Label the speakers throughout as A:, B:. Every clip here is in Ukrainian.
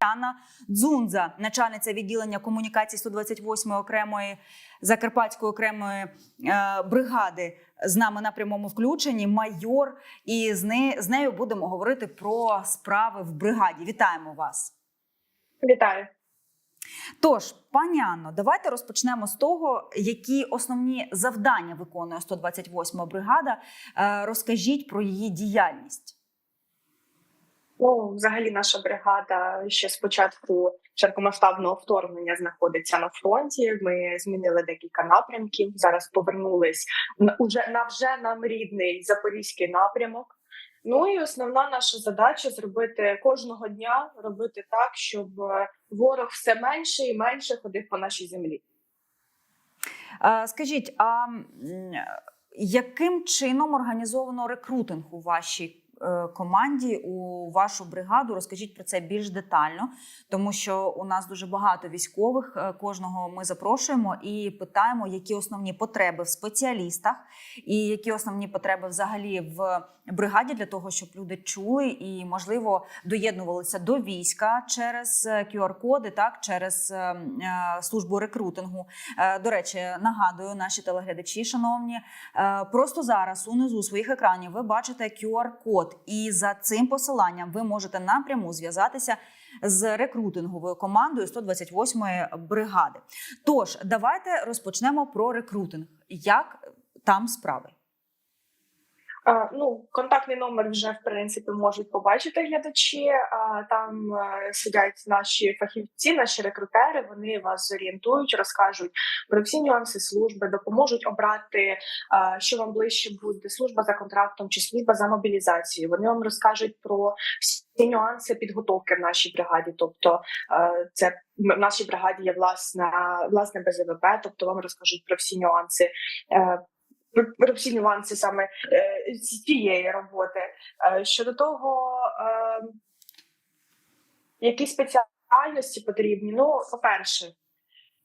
A: Анна Дзунза, начальниця відділення комунікації 128 окремої Закарпатської окремої е, бригади, з нами на прямому включенні. Майор, і з, не, з нею будемо говорити про справи в бригаді. Вітаємо вас.
B: Вітаю.
A: Тож, пані Анно, давайте розпочнемо з того, які основні завдання виконує 128 бригада. Е, Розкажіть про її діяльність.
B: Ну, взагалі, наша бригада ще з початку широкомасштабного вторгнення знаходиться на фронті. Ми змінили декілька напрямків. Зараз повернулись на уже на вже нам рідний запорізький напрямок. Ну і основна наша задача зробити кожного дня робити так, щоб е, ворог все менше і менше ходив по нашій землі.
A: Е, Скажіть, а яким чином організовано рекрутинг у вашій команді, у вашу бригаду? Розкажіть про це більш детально, тому що у нас дуже багато військових. е, Кожного ми запрошуємо і питаємо, які основні потреби в спеціалістах, і які основні потреби взагалі в бригаді для того, щоб люди чули і, можливо, доєднувалися до війська через е, QR-коди, так через е, е, службу рекрутингу. Е, До речі, нагадую, наші телеглядачі, шановні, е, просто зараз унизу своїх екранів ви бачите QR-код, і за цим посиланням ви можете напряму зв'язатися з рекрутинговою командою 128-ї бригади. Тож, давайте розпочнемо про рекрутинг. Як там справи?
B: Ну, контактний номер вже в принципі можуть побачити глядачі. Там е, сидять наші фахівці, наші рекрутери. Вони вас зорієнтують, розкажуть про всі нюанси служби, допоможуть обрати, що вам ближче буде служба за контрактом чи служба за мобілізацією. Вони вам розкажуть про всі нюанси підготовки в нашій бригаді. Тобто, е, це в нашій бригаді є власна власне БЗВП, тобто вам розкажуть про всі нюанси. е, про- всі нюанси саме з цієї роботи. Е, щодо того, е, які спеціальності потрібні. Ну, по-перше,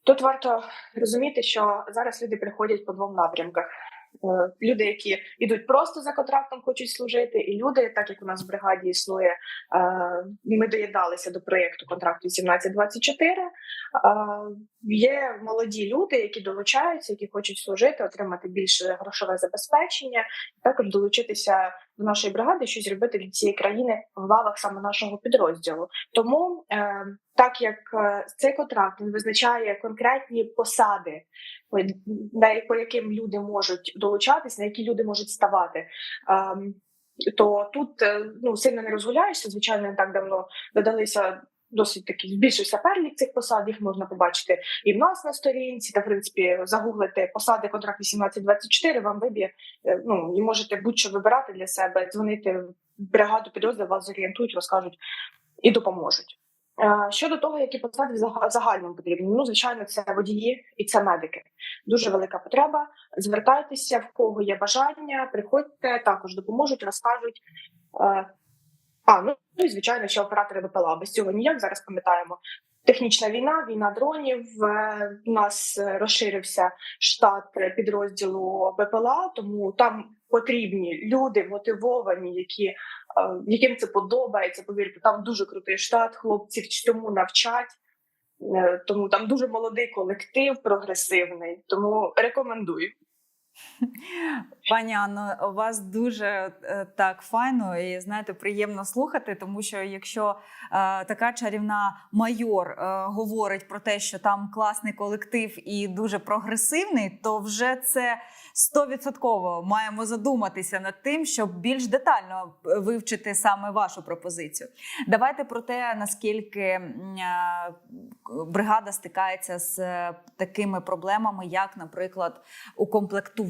B: тут варто розуміти, що зараз люди приходять по двом напрямках. Е, Люди, які йдуть просто за контрактом, хочуть служити, і люди, так як у нас в бригаді існує, е, ми доєдналися до проєкту контракт 1824. Е, Є молоді люди, які долучаються, які хочуть служити, отримати більше грошове забезпечення, також долучитися до нашої бригади, щось зробити для цієї країни в лавах саме нашого підрозділу. Тому, е, так як е, цей контракт він визначає конкретні посади, по- яким люди можуть долучатись, на які люди можуть ставати. ем, то тут е, ну сильно не розгуляєшся. Звичайно, не так давно додалися досить таки збільшився перелік цих посад. Їх можна побачити і в нас на сторінці, та в принципі загуглити посади контракт 1824, Вам виб'є е, ну і можете будь-що вибирати для себе, дзвонити в бригаду підрозділ, вас зорієнтують, розкажуть і допоможуть. Е, Щодо того, які посади в зага- загальному потрібні, ну звичайно, це водії і це медики. Дуже велика потреба. Звертайтеся, в кого є бажання, приходьте, також допоможуть, розкажуть. А ну і звичайно, ще оператори БПЛА. Без цього ніяк зараз пам'ятаємо. Технічна війна, війна дронів. У нас е, розширився штат підрозділу БПЛА, тому там потрібні люди мотивовані, які е, яким це подобається. Повірте, там дуже крутий штат. Хлопців тому навчать. Е, Тому там дуже молодий колектив, прогресивний. Тому рекомендую.
A: Пані Анно, у вас дуже е, так файно і знаєте, приємно слухати, тому що якщо е, така чарівна майор е, говорить про те, що там класний колектив і дуже прогресивний, то вже це стовідсотково маємо задуматися над тим, щоб більш детально вивчити саме вашу пропозицію. Давайте про те, наскільки е, бригада стикається з е, такими проблемами, як, наприклад, укомплектування,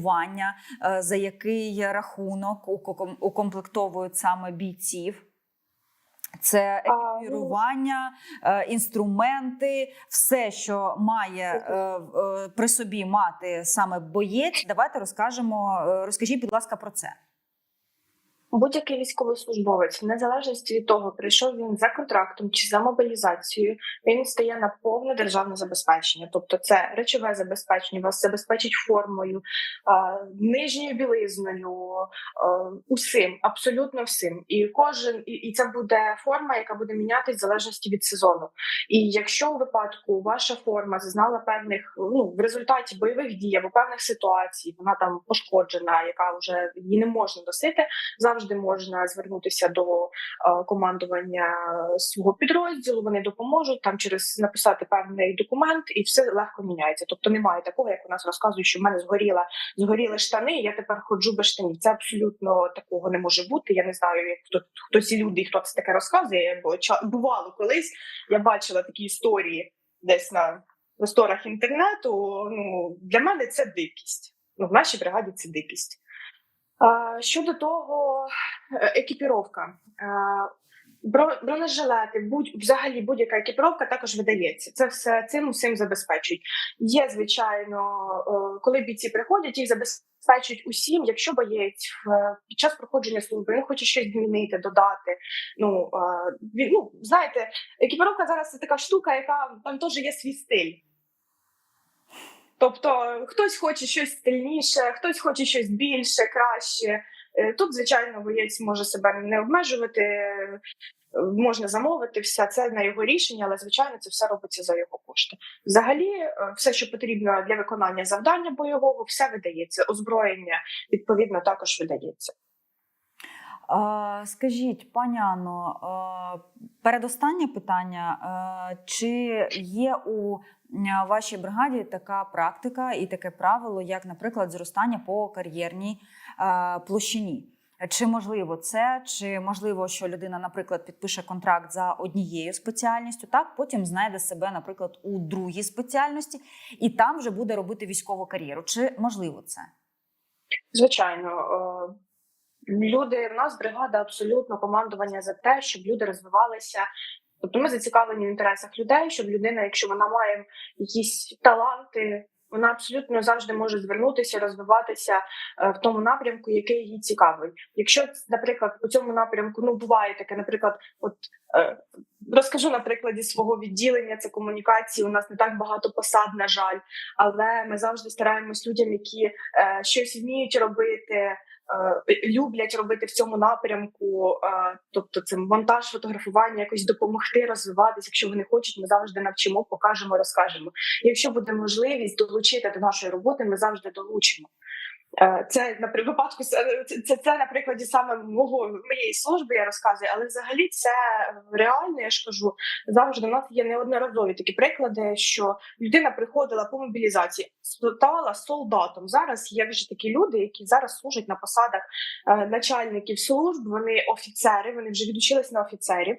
A: е, за який рахунок укомплектовують саме бійців. Це
B: ну-
A: екіпірування, е, інструменти, все, що має е, при собі мати саме боєць. Давайте розкажемо. Розкажіть, будь ласка, про це.
B: Будь-який військовослужбовець, в незалежності від того, прийшов він за контрактом чи за мобілізацією, він стає на повне державне забезпечення. Тобто, це речове забезпечення, вас забезпечить формою, нижньою білизною, усім, абсолютно всім. І кожен і це буде форма, яка буде мінятись в залежності від сезону. І якщо у випадку ваша форма зазнала певних ну в результаті бойових дій або певних ситуацій, вона там пошкоджена, яка вже її не можна носити, завжди можна звернутися до е, командування свого підрозділу. Вони допоможуть там через написати певний документ, і все легко міняється. Тобто немає такого, як у нас розказують, що в мене згоріла згоріли штани. Я тепер ходжу без штанів. Це абсолютно такого не може бути. Я не знаю, як хто хто ці люди, і хто це таке розказує. Бо бувало колись. Я бачила такі історії десь на просторах інтернету. Ну для мене це дикість. Ну в нашій бригаді це дикість. Щодо того, е, екіпіровка. Бро- Бронежилети, будь взагалі будь-яка екіпіровка також видається. Це все цим усім забезпечують. Є звичайно, е, коли бійці приходять, їх забезпечують усім. Якщо боєць під час проходження служби він хоче щось змінити, додати. Ну е, він- ну знаєте, екіпіровка зараз це така штука, яка там теж є свій стиль. Тобто хтось хоче щось стильніше, хтось хоче щось більше, краще. Е, Тут, звичайно, боєць може себе не обмежувати, е, можна замовити все. Це на його рішення, але звичайно це все робиться за його кошти. Взагалі, е, все, що потрібно для виконання завдання бойового, все видається. Озброєння відповідно також видається.
A: Скажіть, пані Анно, передостаннє питання: чи є у м, вашій бригаді така практика і таке правило, як, наприклад, зростання по кар'єрній а, площині? Чи можливо це, чи можливо, що людина, наприклад, підпише контракт за однією спеціальністю, так потім знайде себе, наприклад, у другій спеціальності, і там вже буде робити військову кар'єру? Чи можливо це?
B: Звичайно, е, люди в нас бригада абсолютно командування за те, щоб люди розвивалися. Тобто ми зацікавлені в інтересах людей, щоб людина, якщо вона має якісь таланти, вона абсолютно завжди може звернутися, розвиватися е, в тому напрямку, який їй цікавий. Якщо, наприклад, у цьому напрямку ну буває таке, наприклад, от е, розкажу на прикладі свого відділення, це комунікації. У нас не так багато посад, на жаль, але ми завжди стараємось людям, які е, щось вміють робити, люблять робити в цьому напрямку, е, тобто це монтаж, фотографування, якось допомогти розвиватися. Якщо вони хочуть, ми завжди навчимо, покажемо, розкажемо. Якщо буде можливість долучити до нашої роботи, ми завжди долучимо. Е, Це на випадку це, це, це на прикладі саме мого моєї служби. Я розказую, але взагалі це реально. Я ж кажу завжди. У нас є неодноразові такі приклади, що людина приходила по мобілізації, стала солдатом. Зараз є вже такі люди, які зараз служать на посадах е, начальників служб. Вони офіцери, вони вже відучились на офіцерів.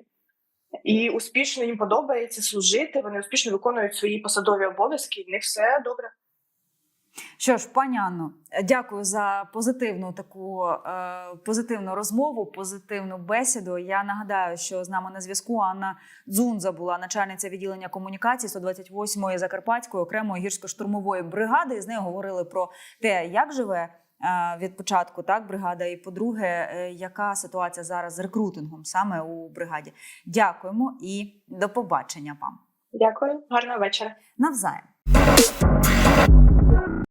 B: І успішно їм подобається служити. Вони успішно виконують свої посадові обов'язки. і В них все добре.
A: Що ж, пані Анно, дякую за позитивну таку е, позитивну розмову, позитивну бесіду. Я нагадаю, що з нами на зв'язку Анна Дзунза була начальниця відділення комунікації 128-ї Закарпатської окремої гірсько-штурмової бригади. І з нею говорили про те, як живе е, від початку так бригада, і по-друге, е, яка ситуація зараз з рекрутингом саме у бригаді. Дякуємо і до побачення вам
B: Дякую, гарного вечора.
A: навзаєм.